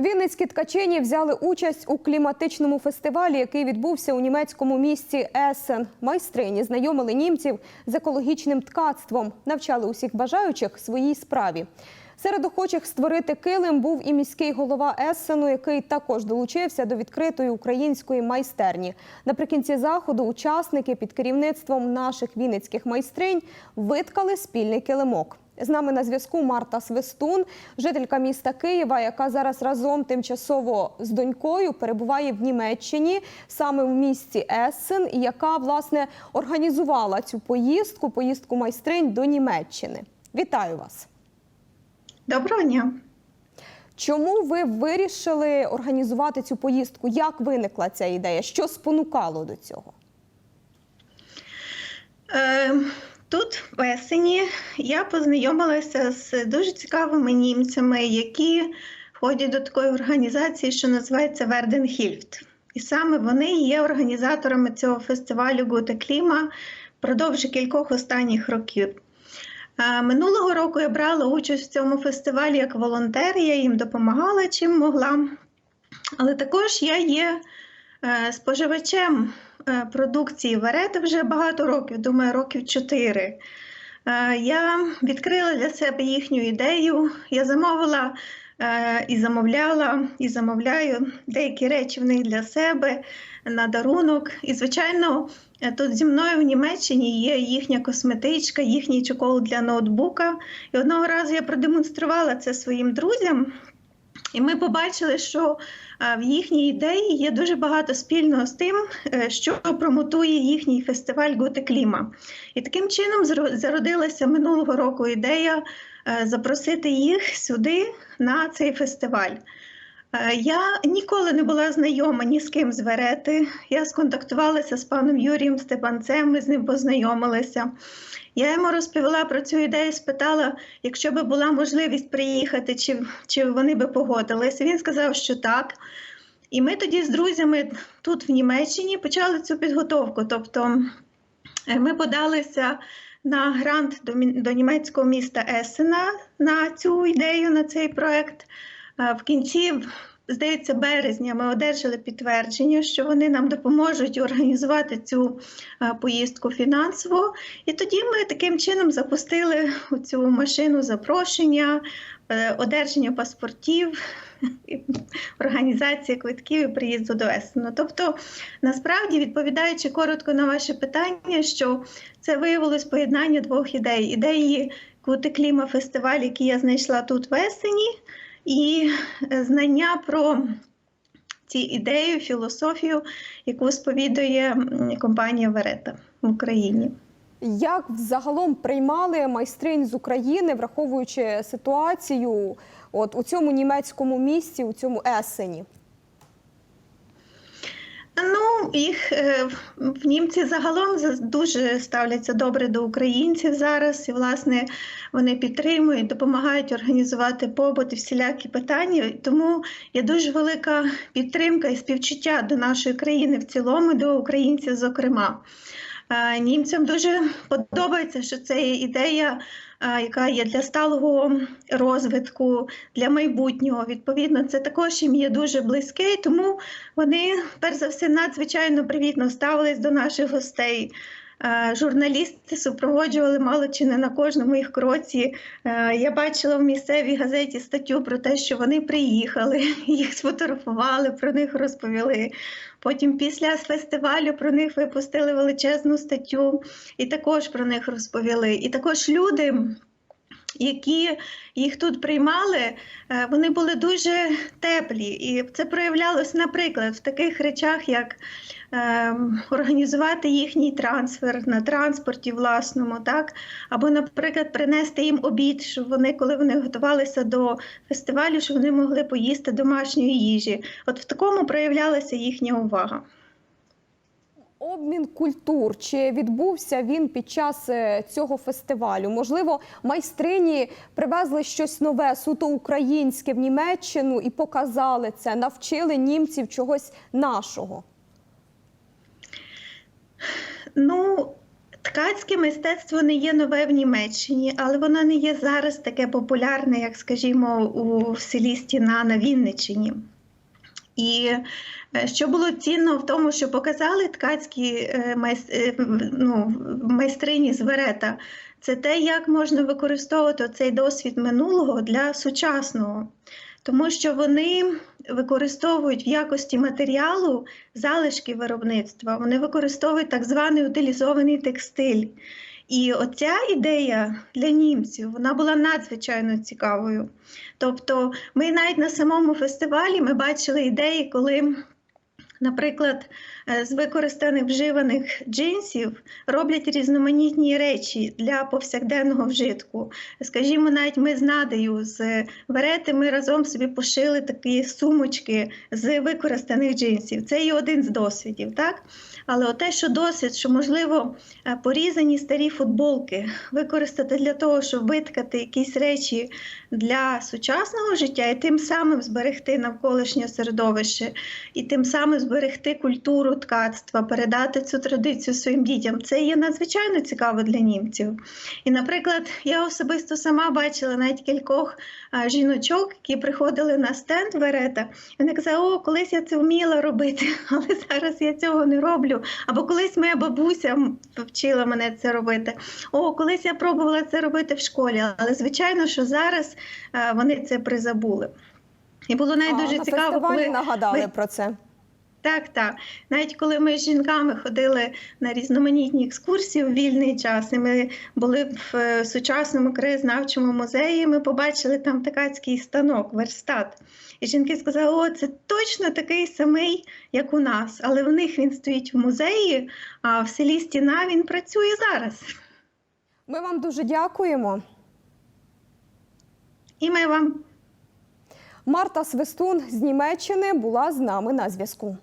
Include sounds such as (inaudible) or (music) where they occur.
Вінницькі ткачині взяли участь у кліматичному фестивалі, який відбувся у німецькому місті Есен. Майстрині знайомили німців з екологічним ткацтвом, навчали усіх бажаючих своїй справі. Серед охочих створити килим був і міський голова Ессену, який також долучився до відкритої української майстерні. Наприкінці заходу учасники під керівництвом наших вінницьких майстринь виткали спільний килимок. З нами на зв'язку Марта Свистун, жителька міста Києва, яка зараз разом тимчасово з донькою перебуває в Німеччині, саме в місті Ессен, і яка власне організувала цю поїздку, поїздку майстринь до Німеччини. Вітаю вас! Доброго дня. Чому ви вирішили організувати цю поїздку? Як виникла ця ідея? Що спонукало до цього? Е, тут в Есені я познайомилася з дуже цікавими німцями, які входять до такої організації, що називається Верденхільфт. І саме вони є організаторами цього фестивалю Гута Кліма впродовж кількох останніх років. Е, минулого року я брала участь в цьому фестивалі як волонтер, я їм допомагала чим могла. Але також я є е, споживачем е, продукції Верета вже багато років, думаю, років чотири. Я відкрила для себе їхню ідею. Я замовила е, і замовляла, і замовляю деякі речі в них для себе на дарунок. І, звичайно, е, тут зі мною в Німеччині є їхня косметичка, їхній чокол для ноутбука. І одного разу я продемонструвала це своїм друзям. І ми побачили, що е, в їхній ідеї є дуже багато спільного з тим, е, що промотує їхній фестиваль Гуте Кліма. І таким чином зародилася минулого року ідея е, запросити їх сюди на цей фестиваль. Е, Я ніколи не була знайома ні з ким з Верети. Я сконтактувалася з паном Юрієм Степанцем, ми з ним познайомилися. Я йому розповіла про цю ідею, спитала, якщо би була можливість приїхати, чи, чи вони би погодилися. Він сказав, що так. І ми тоді з друзями тут в Німеччині почали цю підготовку. Тобто е, ми подалися на грант до, до німецького міста Есена на цю ідею, на цей проект. В кінці, здається, березня ми одержали підтвердження, що вони нам допоможуть організувати цю поїздку фінансово. І тоді ми таким чином запустили цю машину запрошення, е, одержання паспортів, організація квитків і приїзду до Есену. Тобто, насправді, відповідаючи коротко на ваше питання, що це виявилось поєднання двох ідей: ідеї Кути Кліма фестиваль, який я знайшла тут в Есені, і е, знання про ці ідею, філософію, яку сповідує компанія Верета в Україні. Як загалом приймали майстринь з України, враховуючи ситуацію от у цьому німецькому місті, у цьому Есені? Їх е, в німці загалом за- дуже ставляться добре до українців зараз, і власне вони підтримують, допомагають організувати побут і всілякі питання. Тому є дуже велика підтримка і співчуття до нашої країни в цілому, до українців, зокрема. Е, Німцям дуже подобається, що це ідея, яка є для сталого розвитку, для майбутнього. Відповідно, це також їм є дуже близьке, тому вони, перш за все, надзвичайно привітно ставились до наших гостей. Е, Журналісти супроводжували мало чи не на кожному їх кроці. Е, Я бачила в місцевій газеті статтю про те, що вони приїхали, (laughs) їх сфотографували, про них розповіли. Потім після фестивалю про них випустили величезну статтю і також про них розповіли. І також люди, які їх тут приймали, е, вони були дуже теплі. І це проявлялось, наприклад, в таких речах, як е, організувати їхній трансфер на транспорті власному, так? або, наприклад, принести їм обід, щоб вони, коли вони готувалися до фестивалю, щоб вони могли поїсти домашньої їжі. От в такому проявлялася їхня увага. Обмін культур чи відбувся він під час е, цього фестивалю? Можливо, майстрині привезли щось нове, суто українське в Німеччину і показали це, навчили німців чогось нашого. Ну, Ткацьке мистецтво не є нове в Німеччині, але воно не є зараз таке популярне, як, скажімо, у селі Стіна на Вінниччині. І е, що було цінно в тому, що показали ткацькі е, е, ну, майстрині з Верета, це те, як можна використовувати цей досвід минулого для сучасного. Тому що вони використовують в якості матеріалу залишки виробництва, вони використовують так званий утилізований текстиль. І оця ідея для німців вона була надзвичайно цікавою. Тобто, ми навіть на самому фестивалі ми бачили ідеї, коли, наприклад, е, з використаних вживаних джинсів роблять різноманітні речі для повсякденного вжитку. Скажімо, навіть ми з Надею з Верети ми разом собі пошили такі сумочки з використаних джинсів. Це і один з досвідів, так? Але те, що досвід, що можливо е, порізані старі футболки використати для того, щоб виткати якісь речі для сучасного життя, і тим самим зберегти навколишнє середовище, і тим самим зберегти культуру ткацтва, передати цю традицію своїм дітям. Це є надзвичайно цікаво для німців. І, наприклад, я особисто сама бачила навіть кількох жіночок, які приходили на стенд Верета, і вони казали, о, колись я це вміла робити, (laughs) але зараз я цього не роблю. Або колись моя бабуся вчила мене це робити. О, колись я пробувала це робити в школі, але звичайно, що зараз вони це призабули. І було навіть А, дуже на цікаво, фестивалі коли нагадали ми- про це. Так, так. Навіть коли ми з жінками ходили на різноманітні екскурсії в вільний час, і ми були в е, сучасному краєзнавчому музеї, ми побачили там ткацький станок, верстат. І жінки сказали: о, це точно такий самий, як у нас, але в них він стоїть в музеї, а в селі Стіна він працює зараз. Ми вам дуже дякуємо. І ми вам Марта Свистун з Німеччини була з нами на зв'язку.